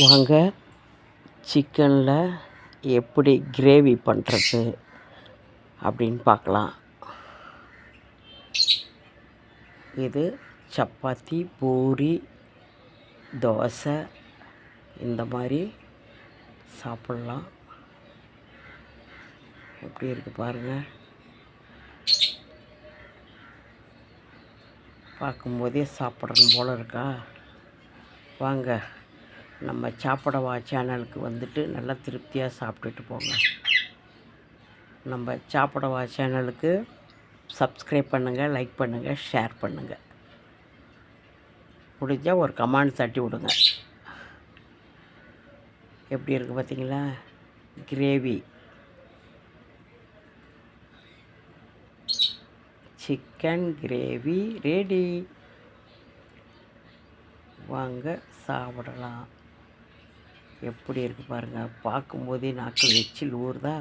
வாங்க சிக்கனில் எப்படி கிரேவி பண்ணுறது அப்படின்னு பார்க்கலாம். இது சப்பாத்தி பூரி தோசை இந்த மாதிரி சாப்பிட்லாம். எப்படி இருக்குது பாருங்கள் பார்க்கும்போதே சாப்பிட்றது போல் இருக்கா? வாங்க. நம்ம சாப்பிடவா சேனலுக்கு வந்துட்டு நல்லா திருப்தியாக சாப்பிட்டுட்டு போங்க. நம்ம சாப்பிடவா சேனலுக்கு சப்ஸ்கிரைப் பண்ணுங்கள் லைக் பண்ணுங்கள் ஷேர் பண்ணுங்கள் முடிஞ்சால் ஒரு கமாண்ட் தட்டி விடுங்க. எப்படி இருக்குது பார்த்தீங்களா கிரேவி சிக்கன் கிரேவி ரெடி வாங்க சாப்பிடலாம். எப்படி இருக்குது பாருங்கள் பார்க்கும்போதே நாக்கு எச்சில் ஊறுதா?